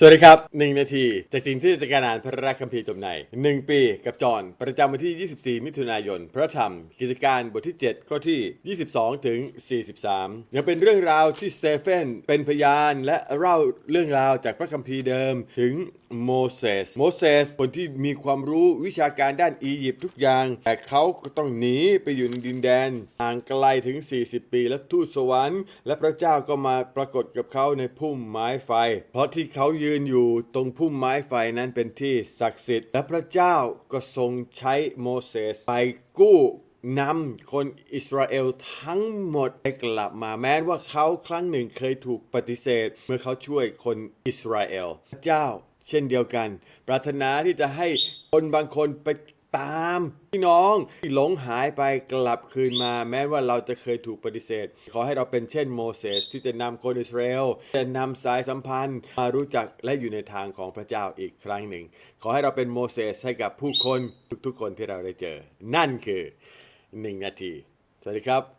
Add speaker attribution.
Speaker 1: สวัสดีครับ 1 นาที จากสิ่งที่จะการอ่านพระราคัมภีร์จบใน 1 ปีกับจอนประจำวันที่ 24 มิถุนายน พระธรรม กิจการบทที่ 7 ข้อที่ 22 ถึง 43 ยังเป็นเรื่องราวที่สเตเฟนเป็นพยานและเล่าเรื่องราวจากพระคัมภีร์เดิมถึงโมเสส โมเสสคนที่มีความรู้วิชาการด้านอียิปต์ทุกอย่าง แต่เขาก็ต้องหนีไปอยู่ในดินแดนห่างไกลถึง 40 ปี และทูตสวรรค์ และพระเจ้าก็มาปรากฏกับเขาในพุ่มไม้ไฟ เพราะที่เขายืนอยู่ตรงพุ่มไม้ไฟนั้นเป็นที่ศักดิ์สิทธิ์ และพระเจ้าก็ทรงใช้โมเสสไปกู้นำคนอิสราเอลทั้งหมดให้กลับมาแม้ว่าเขาครั้งหนึ่งเคยถูกปฏิเสธ เมื่อเขาช่วยคนอิสราเอล พระเจ้าเช่นเดียวกัน ปรารถนาที่จะให้คนบางคนไป ตามพี่น้องที่หลงหายไปกลับคืนมา แม้ว่าเราจะเคยถูกปฏิเสธ ขอให้เราเป็นเช่นโมเสสที่จะนำคนอิสราเอลจะนำสายสัมพันธ์มารู้จักและอยู่ในทางของพระเจ้าอีกครั้งหนึ่ง ขอให้เราเป็นโมเสสให้กับผู้คนทุกๆคนที่เราได้เจอ นั่นคือหนึ่งนาที สวัสดีครับ